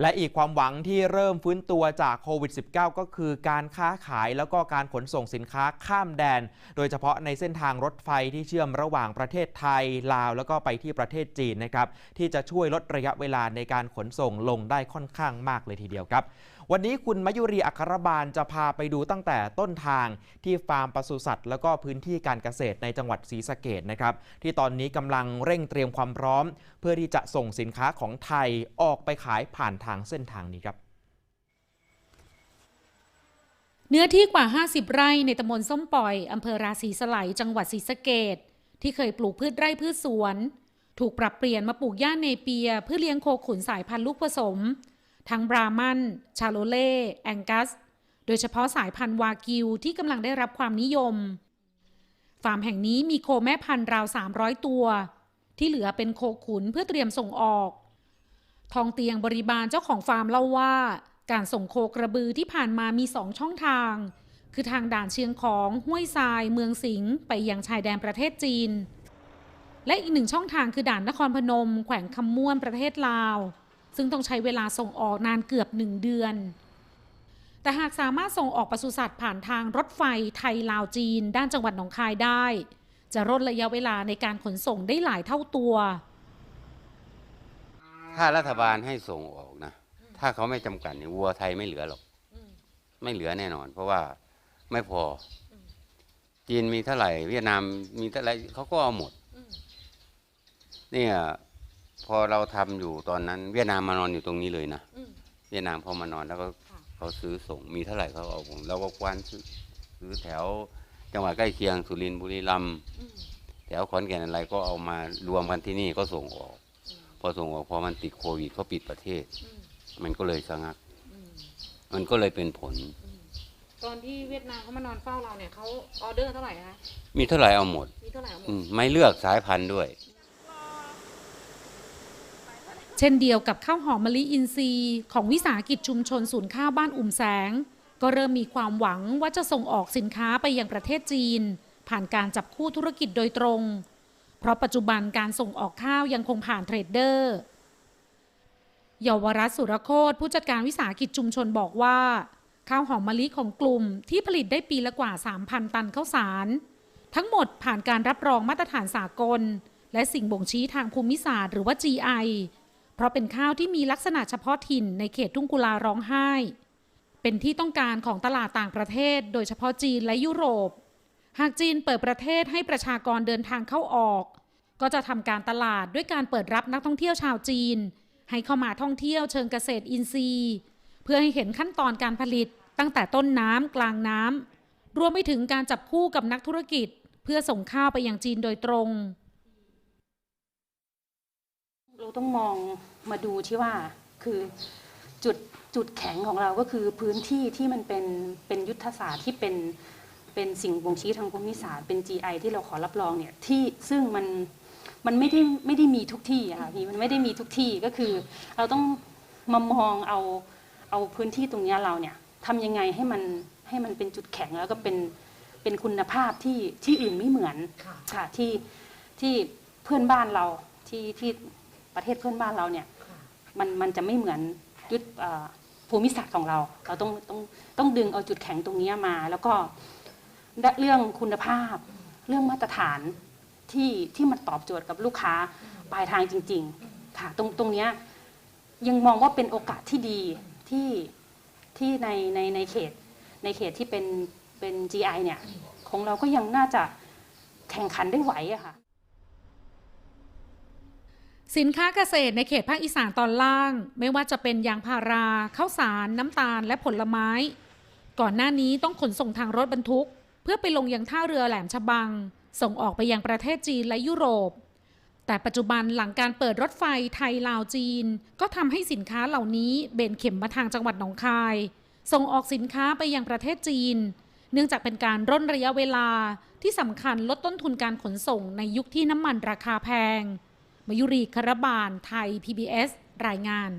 และอีกความหวังที่เริ่มฟื้นตัวจากโควิด -19 ก็คือการค้าขายแล้วก็การขนส่งสินค้าข้ามแดน โดยเฉพาะในเส้นทางรถไฟที่เชื่อมระหว่างประเทศไทย ลาว แล้วก็ไปที่ประเทศจีนนะครับที่จะช่วยลดระยะเวลาในการขนส่งลงได้ค่อนข้างมากเลยทีเดียวครับ วันนี้คุณมยุรีอัครบาลจะพาไปดูตั้งแต่ต้นทางที่ฟาร์มปศุสัตว์ แล้วก็พื้นที่การเกษตรในจังหวัดศรีสะเกดนะครับ ที่ตอนนี้กำลังเร่งเตรียมความพร้อม เพื่อที่จะส่งสินค้าของไทยออกไปขายผ่านทางเส้นทางนี้ครับเนื้อที่กว่า 50 ไร่ในตำบลส้มปล่อย อำเภอราศีสไลยจังหวัดศรีสะเกดที่เคยปลูกพืชไร่พืชสวน ถูกปรับเปลี่ยนมาปลูกย่าเนเปียเพื่อเลี้ยงโคขุนสายพันธุ์ลูกผสม ทั้งบรามันชาโลเล่แองกัส โดยเฉพาะสายพันธุ์วากิวที่กำลังได้รับความนิยม ฟาร์มแห่งนี้มีโคแม่พันธุ์ราว 300 ตัว ที่เหลือเป็นโคขุนเพื่อเตรียมส่งออก ทองเตียงบริบาลเจ้าของฟาร์มเล่าว่า การส่งโคกระบือที่ผ่านมามีสองช่องทาง คือทางด่านเชียงของห้วยทราย เมืองสิงห์ไปยังชายแดนประเทศจีน และอีกหนึ่งช่องทางคือด่านนครพนม แขวงคำม่วนประเทศลาว ซึ่งต้องใช้เวลาส่งออกนานเกือบหนึ่งเดือน แต่หากสามารถส่งออกปศุสัตว์ผ่านทางรถไฟไทยลาวจีน ด้านจังหวัดหนองคายได้ จะลดระยะเวลาในการขนส่งได้หลายเท่าตัว ถ้ารัฐบาลให้ส่งออกนะ ถ้าเขาไม่จำกัดเนี่ยวัวไทยไม่เหลือหรอก ไม่เหลือแน่นอน เพราะว่าไม่พออจีนมีเท่าไหร่ เวียดนามมีเท่าไหร่เขาก็เอาหมด เนี่ย พอเราทำอยู่ตอนนั้น เวียดนามมานอนอยู่ตรงนี้เลยนะเวียดนามพอมานอนแล้วก็เขาซื้อส่งมีเท่าไหร่เขาเอาผมเราก็กว้านซื้อซื้อแถว จังหวัดใกล้เคียงสุรินทร์บุรีรัมย์แถวขอนแก่นอะไรก็เอามารวมกันที่นี่ก็ส่งออก พอส่งออกพอมันติดโควิดเขาปิดประเทศ มันก็เลยชะงัก มันก็เลยเป็นผล ตอนที่เวียดนามเขามานอนเฝ้าเราเนี่ยเขาออเดอร์เท่าไหร่คะมีเท่าไหร่เอาหมดมีเท่าไหร่เอาหมอืดมไม่เลือกสายพันธุ์ด้วย เช่นเดียวกับข้าวหอมมะลิอินทรีย์ ของวิสาหกิจชุมชนศูนย์ข้าวบ้านอุ่มแสง ก็เริ่มมีความหวังว่าจะส่งออกสินค้าไปยังประเทศจีน ผ่านการจับคู่ธุรกิจโดยตรง เพราะปัจจุบันการส่งออกข้าวยังคงผ่านเทรดเดอร์เยาวรัตสุรโคตผู้จัดการวิสาหกิจชุมชนบอกว่า ข้าวหอมมะลิของกลุ่มที่ผลิตได้ปีละกว่า 3,000 ตันข้าวสาร ทั้งหมดผ่านการรับรองมาตรฐานสากล และสิ่งบ่งชี้ทางภูมิศาสตร์หรือว่า GI เพราะเป็นข้าวที่มีลักษณะเฉพาะถิ่นในเขตทุ่งกุลาร้องไห้ เป็นที่ต้องการของตลาดต่างประเทศ โดยเฉพาะจีนและยุโรป หากจีนเปิดประเทศให้ประชากรเดินทางเข้าออก ก็จะทำการตลาดด้วยการเปิดรับนักท่องเที่ยวชาวจีน ให้เข้ามาท่องเที่ยวเชิงเกษตรอินทรีย์ เพื่อให้เห็นขั้นตอนการผลิตตั้งแต่ต้นน้ำกลางน้ำรวมไปถึงการจับคู่กับนักธุรกิจ เพื่อส่งข้าวไปยังจีนโดยตรง เราต้องมองมาดูที่ว่าคือจุดจุดแข็งของเราก็คือพื้นที่ที่มันเป็นเป็นยุทธศาสตร์ที่เป็นเป็นสิ่งบ่งชี้ทางภูมิศาสตร์เป็น GI ที่เราขอรับรองเนี่ยที่ซึ่งมันมันไม่ได้ไม่ได้มีทุกที่อะค่ะพี่มันไม่ได้มีทุกที่ก็คือ เราต้องมามองเอาเอาพื้นที่ตรงเนี้ยเราเนี่ยทำยังไงให้มันให้มันเป็นจุดแข็งแล้วก็เป็นเป็นคุณภาพที่ที่อื่นไม่เหมือนค่ะที่ที่เพื่อนบ้านเราที่ที่ ประเทศเพื่อนบ้านเราเนี่ยมันมันจะไม่เหมือนยุทธเอ่อภูมิศาสตร์ของเรา เราต้องต้องต้องดึงเอาจุดแข็งตรงเนี้ยมา แล้วก็เรื่องคุณภาพ เรื่องมาตรฐานที่ที่มันตอบโจทย์กับลูกค้าปลายทางจริง ๆ ค่ะตรงตรงเนี้ยยังมองว่าเป็นโอกาสที่ดีที่ที่ในในในเขตในเขตที่เป็นเป็น GI เนี่ยของเราก็ยังน่าจะแข่งขันได้ไหวอะค่ะ สินค้าเกษตรในเขตภาคอีสานตอนล่าง ไม่ว่าจะเป็นยางพาราข้าวสาร น้ำตาลและผลไม้ ก่อนหน้านี้ต้องขนส่งทางรถบรรทุก เพื่อไปลงยังท่าเรือแหลมฉบัง ส่งออกไปยังประเทศจีนและยุโรป แต่ปัจจุบันหลังการเปิดรถไฟไทยลาวจีน ก็ทำให้สินค้าเหล่านี้เบนเข็มมาทางจังหวัดหนองคาย ส่งออกสินค้าไปยังประเทศจีน เนื่องจากเป็นการร่นระยะเวลาที่สำคัญลดต้นทุนการขนส่งในยุคที่น้ำมันราคาแพง มยุรีคารบาลไทย PBS รายงาน